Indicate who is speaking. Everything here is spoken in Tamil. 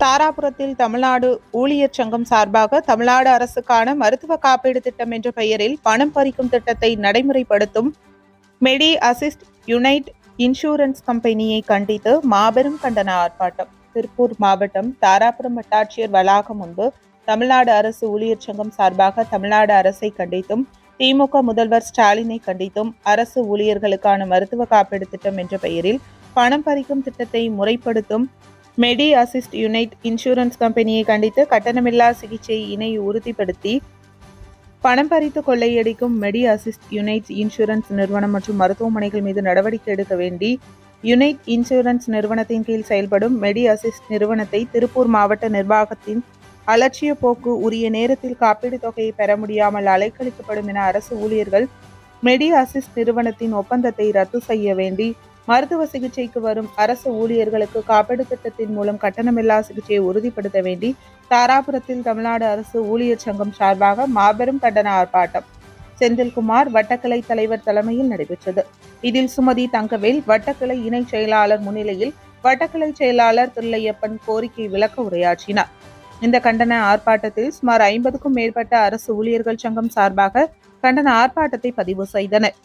Speaker 1: தாராபுரத்தில் தமிழ்நாடு ஊழியர் சங்கம் சார்பாக தமிழ்நாடு அரசுக்கான மருத்துவ காப்பீடு திட்டம் என்ற பெயரில் பணம் பறிக்கும் திட்டத்தை நடைமுறைப்படுத்தும் மெடி அசிஸ்ட் யுனைட் இன்சூரன்ஸ் கம்பெனியை கண்டித்து மாபெரும் கண்டன ஆர்ப்பாட்டம். திருப்பூர் மாவட்டம் தாராபுரம் வட்டாட்சியர் வளாகம் முன்பு தமிழ்நாடு அரசு ஊழியர் சங்கம் சார்பாக தமிழ்நாடு அரசை கண்டித்தும் திமுக முதல்வர் ஸ்டாலினை கண்டித்தும் அரசு ஊழியர்களுக்கான மருத்துவ காப்பீடு திட்டம் என்ற பெயரில் பணம் பறிக்கும் திட்டத்தை முறைப்படுத்தும் மெடி அசிஸ்ட் யுனைட் இன்சூரன்ஸ் கம்பெனியை கண்டித்து கட்டணமில்லா சிகிச்சை இணை உறுதிப்படுத்தி பணம் பறித்து கொள்ளையடிக்கும் மெடி அசிஸ்ட் யுனைட் இன்சூரன்ஸ் நிறுவனம் மற்றும் மருத்துவமனைகள் மீது நடவடிக்கை எடுக்க வேண்டி யுனைட் இன்சூரன்ஸ் நிறுவனத்தின் கீழ் செயல்படும் மெடி அசிஸ்ட் நிறுவனத்தை திருப்பூர் மாவட்ட நிர்வாகத்தின் அலட்சிய போக்கு உரிய நேரத்தில் காப்பீடு தொகையை பெற முடியாமல் அலைக்கழிக்கப்படும் என அரசு ஊழியர்கள் மெடி அசிஸ்ட் நிறுவனத்தின் ஒப்பந்தத்தை ரத்து செய்ய வேண்டி மருத்துவ சிகிச்சைக்கு வரும் அரசு ஊழியர்களுக்கு காப்பீடு திட்டத்தின் மூலம் கட்டணமில்லா சிகிச்சையை உறுதிப்படுத்த வேண்டி தாராபுரத்தில் தமிழ்நாடு அரசு ஊழியர் சங்கம் சார்பாக மாபெரும் கண்டன ஆர்ப்பாட்டம். செந்தில்குமார் வட்டக்கிளை தலைவர் தலைமையில் நடைபெற்றது. இதில் சுமதி தங்கவேல் வட்டக்கிளை இணை செயலாளர் முன்னிலையில் வட்டக்கிளை செயலாளர் தில்லையப்பன் கோரிக்கை விளக்க உரையாற்றினார். இந்த கண்டன ஆர்ப்பாட்டத்தில் சுமார் ஐம்பதுக்கும் மேற்பட்ட அரசு ஊழியர்கள் சங்கம் சார்பாக கண்டன ஆர்ப்பாட்டத்தை பதிவு செய்தனர்.